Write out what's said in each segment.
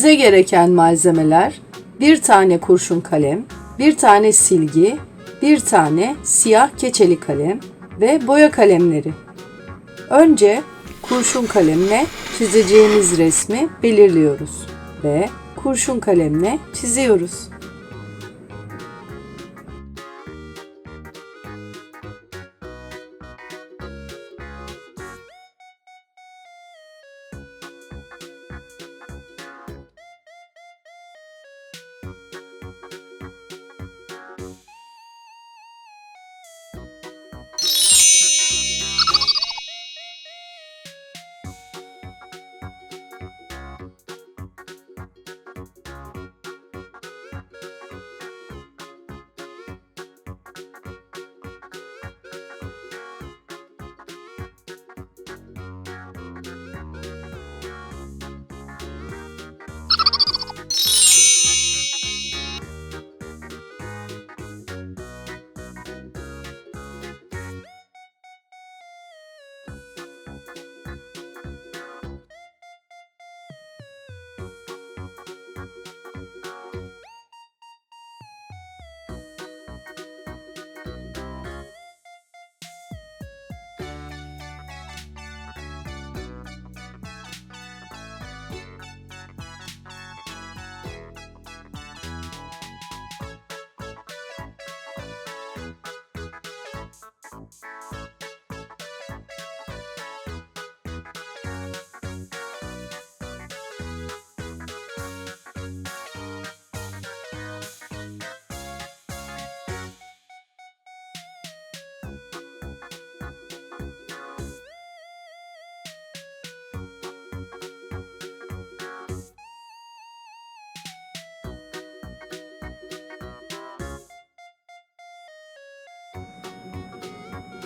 Bize gereken malzemeler bir tane kurşun kalem, bir tane silgi, bir tane siyah keçeli kalem ve boya kalemleri. Önce kurşun kalemle çizeceğimiz resmi belirliyoruz ve kurşun kalemle çiziyoruz.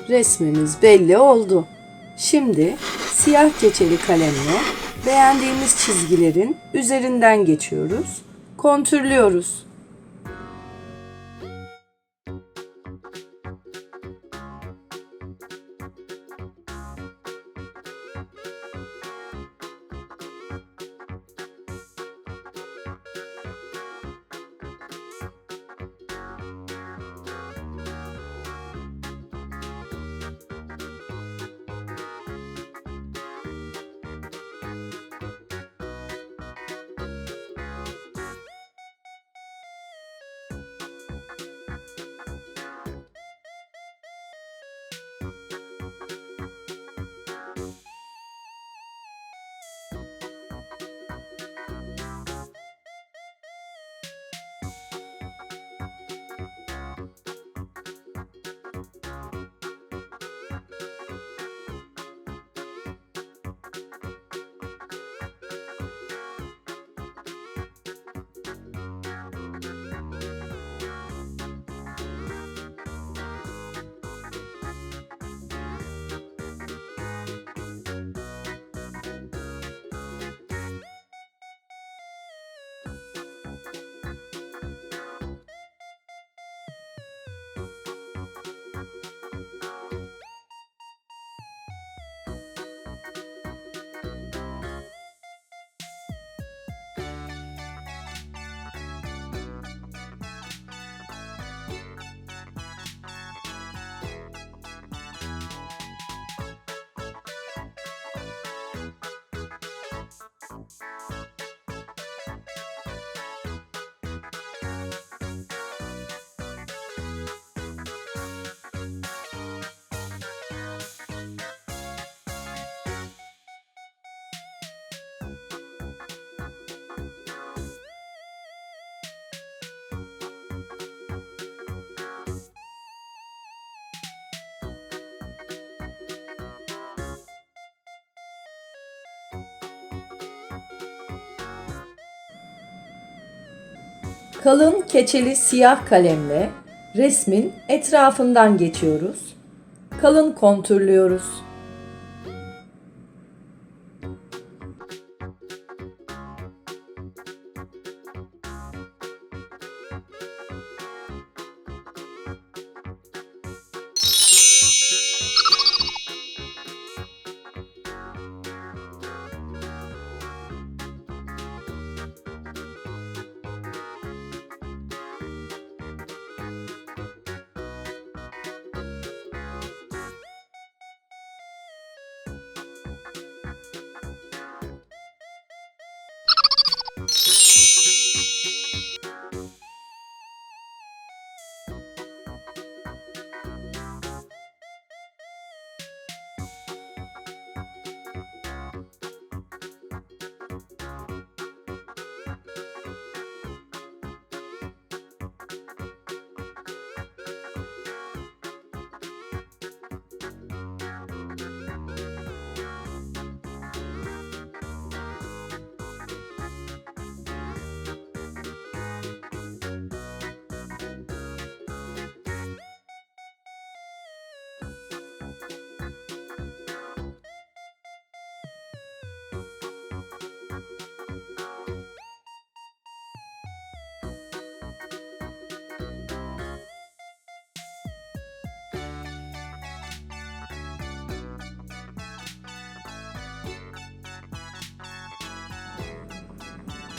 Resmimiz belli oldu. Şimdi siyah keçeli kalemle beğendiğimiz çizgilerin üzerinden geçiyoruz. Kontürlüyoruz. Kalın keçeli siyah kalemle resmin etrafından geçiyoruz. Kalın kontürlüyoruz.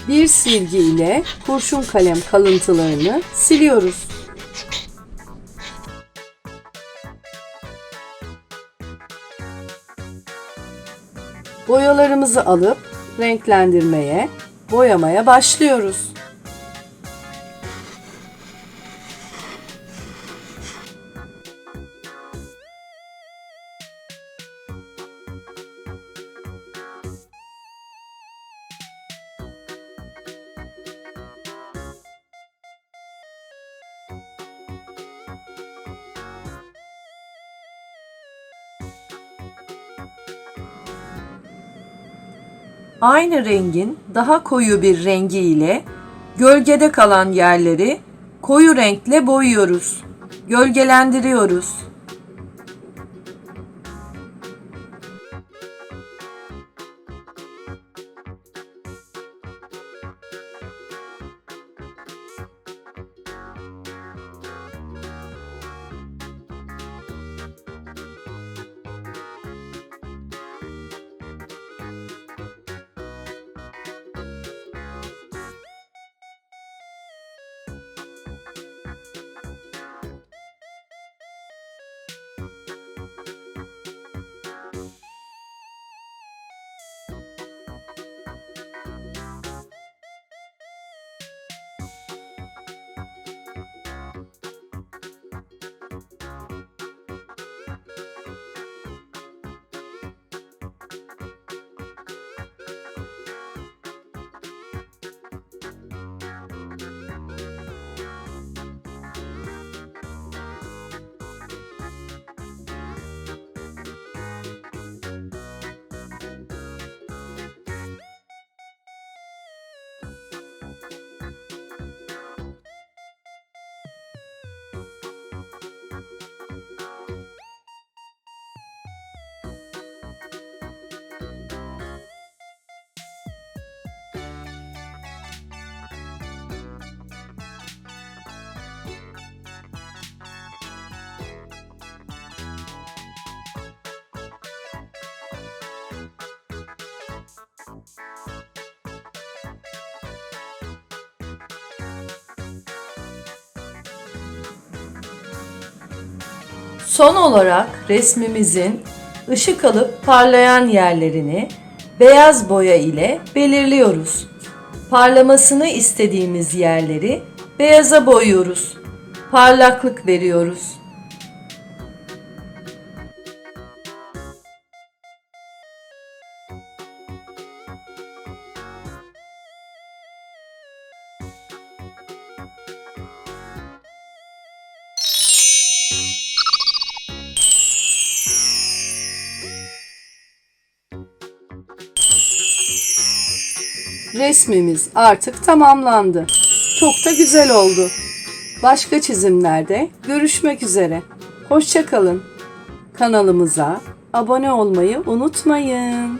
Bir silgi ile kurşun kalem kalıntılarını siliyoruz. Boyalarımızı alıp renklendirmeye, boyamaya başlıyoruz. Aynı rengin daha koyu bir rengi ile gölgede kalan yerleri koyu renkle boyuyoruz. Gölgelendiriyoruz. Son olarak resmimizin ışık alıp parlayan yerlerini beyaz boya ile belirliyoruz. Parlamasını istediğimiz yerleri beyaza boyuyoruz. Parlaklık veriyoruz. Resmimiz artık tamamlandı. Çok da güzel oldu. Başka çizimlerde görüşmek üzere. Hoşçakalın. Kanalımıza abone olmayı unutmayın.